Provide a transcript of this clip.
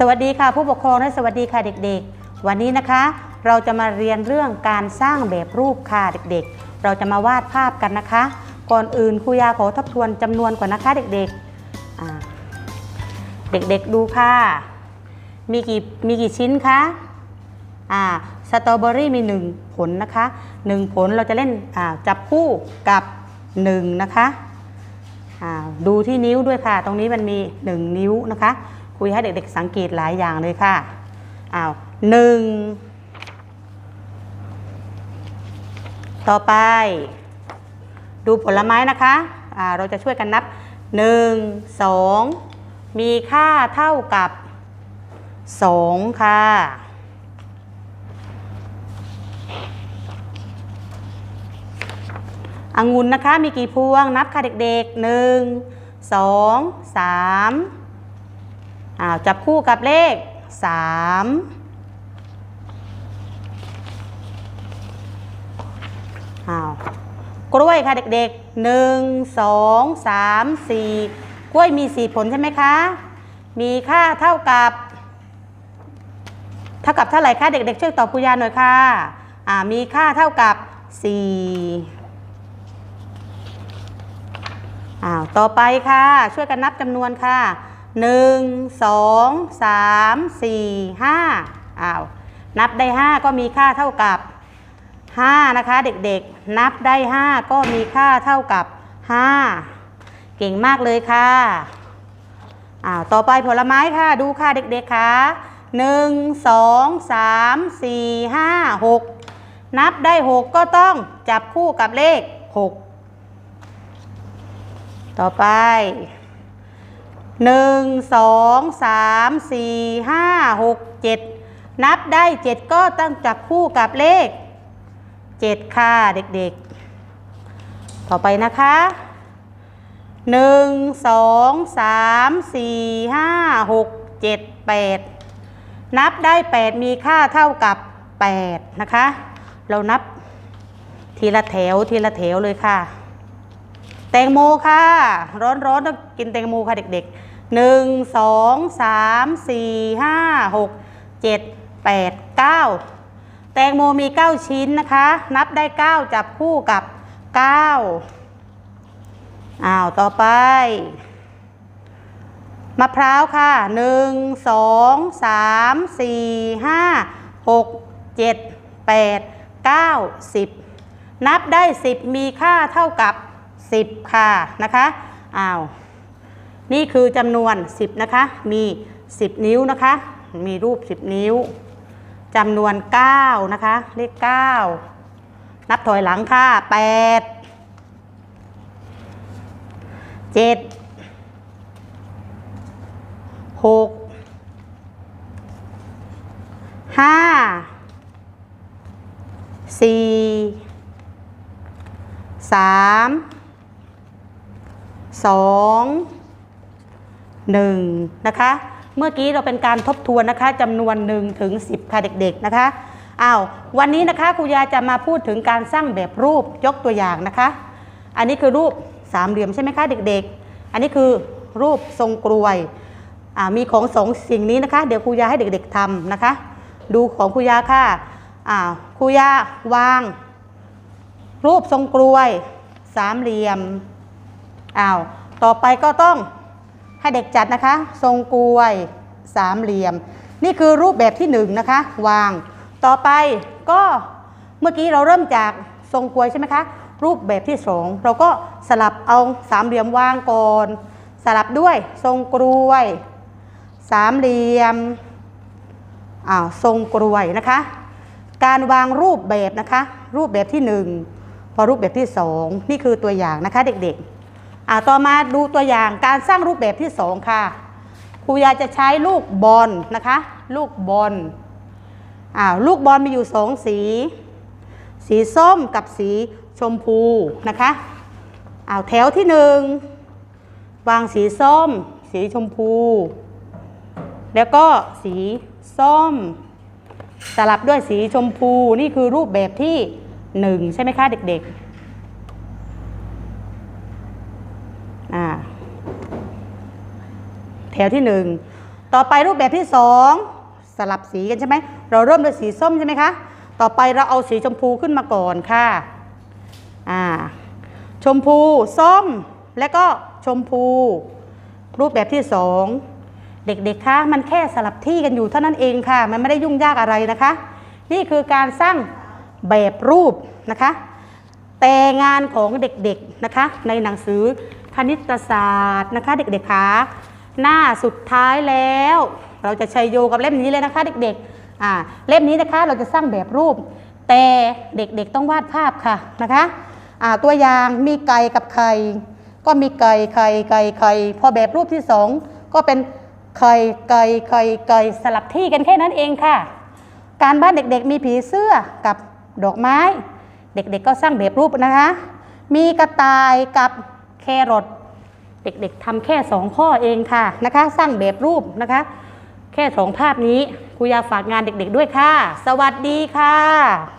สวัสดีค่ะผู้ปกครองและสวัสดีค่ะเด็กๆ วันนี้นะคะ เราจะมาเรียนเรื่องการสร้างแบบรูปค่ะเด็กๆ เราจะมาวาดภาพกันนะคะ ก่อนอื่นครูยาขอทบทวนจำนวนก่อนนะคะเด็กๆ เด็กๆดูค่ะ มีกี่มีกี่ชิ้นคะอ่าสตรอเบอรี่มี 1 ผลนะคะ 1 ผลเราจะเล่นอ่าจับคู่กับ 1 นะคะอ่าดูที่นิ้วด้วยค่ะ ตรงนี้มันมี 1 นิ้วนะคะ คุยให้เด็กๆสังเกตหลายอย่างเลยค่ะอ้าวหนึ่งต่อไป ดูผลไม้นะคะเราจะช่วยกันนับ 1 2 มีค่าเท่ากับ 2 ค่ะ องุ่นนะคะมีกี่พวงนับค่ะเด็กๆ 1 2 3 อ้าวจับคู่กับเลข 3อ้าวกล้วยค่ะเด็กๆ 1 2 3 4 กล้วยมี 4 ผลใช่ไหมคะ มีค่าเท่ากับ เท่ากับเท่าไหร่คะเด็กๆ ช่วยตอบคุยาหน่อยค่ะอ่ามีค่าเท่ากับ4อ้าวต่อไปค่ะ ช่วยกันนับจำนวนค่ะ 1 2 3 4 5อ้าวนับได้ 5 ก็มีค่าเท่ากับ 5 นะคะเด็กๆ นับได้ 5 ก็มีค่าเท่ากับ 5 เก่งมากเลยค่ะอ้าวต่อไปผลไม้ค่ะดูค่ะเด็กๆค่ะ1 2 3 4 5 6นับได้6ก็ต้องจับคู่กับเลข6ต่อไป 1 2 3 4 5 6 7นับได้7ก็ต้องจับคู่กับเลข7ค่ะเด็กๆ ต่อไปนะคะ1 2 3 4 5 6 7 8นับได้8มีค่าเท่ากับ8นะคะ เรานับทีละแถวทีละแถวเลยค่ะ ตงโมค่ะ ร้อนๆต้องกินแตงโมค่ะเด็กๆหนึ่งสองสามสี่ห้าหกเจ็ดแปดเก้าแตงโมมีเก้าชิ้นนะคะ นับได้เก้าจับคู่กับเก้าอ้าวต่อไปมะพร้าวค่ะหนึ่งสองสามสี่ห้าหกเจ็ดแปดเก้าสิบนับได้สิบมีค่าเท่ากับ 10 ค่ะนะคะอ้าวนี่คือจำนวน 10 นะคะ มี 10 นิ้วนะคะ มีรูป 10 นิ้วจำนวน 9 นะคะ เลข 9 นับถอยหลังค่ะ 8 7 6 5 4สามสองหนึ่งนะคะ เมื่อกี้เราเป็นการทบทวนนะคะจำนวน 1 ถึง 10 ค่ะเด็กๆนะคะอ้าววันนี้นะคะครูยาจะมาพูดถึงการสร้างแบบรูปยกตัวอย่างนะคะ อันนี้คือรูปสามเหลี่ยมใช่ไหมคะเด็กๆ อันนี้คือรูปทรงกลวยมีของสองสิ่งนี้นะคะ เดี๋ยวครูยาให้เด็กๆทำนะคะ ดูของครูยาค่ะครูยาวาง รูปทรงกลวย สามเหลี่ยม อ้าวต่อไปก็ต้องให้เด็กจัดนะคะ ทรงกลวยสามเหลี่ยม นี่คือรูปแบบที่หนึ่งนะคะ วาง ต่อไปก็เมื่อกี้เราเริ่มจากทรงกลวยใช่ไหมคะ รูปแบบที่สองเราก็สลับเอาสามเหลี่ยมวางก่อนสลับด้วยทรงกลวยสามเหลี่ยมอ้าวทรงกลวยนะคะ การวางรูปแบบนะคะ รูปแบบที่หนึ่งพอรูปแบบที่สองนี่คือตัวอย่างนะคะเด็กๆ อ่าต่อมาดูตัวอย่างการสร้างรูปแบบที่สองค่ะ ครูยาจะใช้ลูกบอลนะคะ ลูกบอลอ่าลูกบอลมีอยู่สองสี สีส้มกับสีชมพูนะคะอ่าแถวที่หนึ่งวางสีส้ม สีชมพู แล้วก็สีส้ม สลับด้วยสีชมพูนี่คือรูปแบบที่หนึ่งใช่ไหมคะเด็กๆอ่า แถวที่หนึ่งต่อไปรูปแบบที่สองสลับสีกันใช่ไหมเราเริ่มด้วยสีส้มใช่ไหมคะต่อไปเราเอาสีชมพูขึ้นมาก่อนค่ะอ่าชมพูส้มและก็ชมพู รูปแบบที่สองเด็กๆคะมันแค่สลับที่กันอยู่เท่านั้นเองค่ะ มันไม่ได้ยุ่งยากอะไรนะคะ นี่คือการสร้างแบบรูปนะคะ แต่งานของเด็กๆนะคะ ในหนังสือ คณิตศาสตร์นะคะ เด็กๆคะหน้าสุดท้ายแล้ว เราจะใช้โยกับเล่มนี้เลยนะคะ เด็กๆอ่าเล่มนี้นะคะเราจะสร้างแบบรูป แต่เด็กๆต้องวาดภาพค่ะนะคะอ่าตัวอย่างมีไก่กับไข่ก็มีไก่ไข่ไก่ไข่พอแบบรูปที่สองก็เป็นไข่ไก่ไข่ไก่สลับที่กันแค่นั้นเองค่ะ การบ้านเด็กๆ มีผีเสื้อกับดอกไม้ เด็กๆก็สร้างแบบรูปนะคะ มีกระต่ายกับ แครอทเด็กๆทำแค่สองข้อเองค่ะนะคะ สร้างแบบรูปนะคะ แค่สองภาพนี้ครูยาฝากงานเด็กๆด้วยค่ะ สวัสดีค่ะ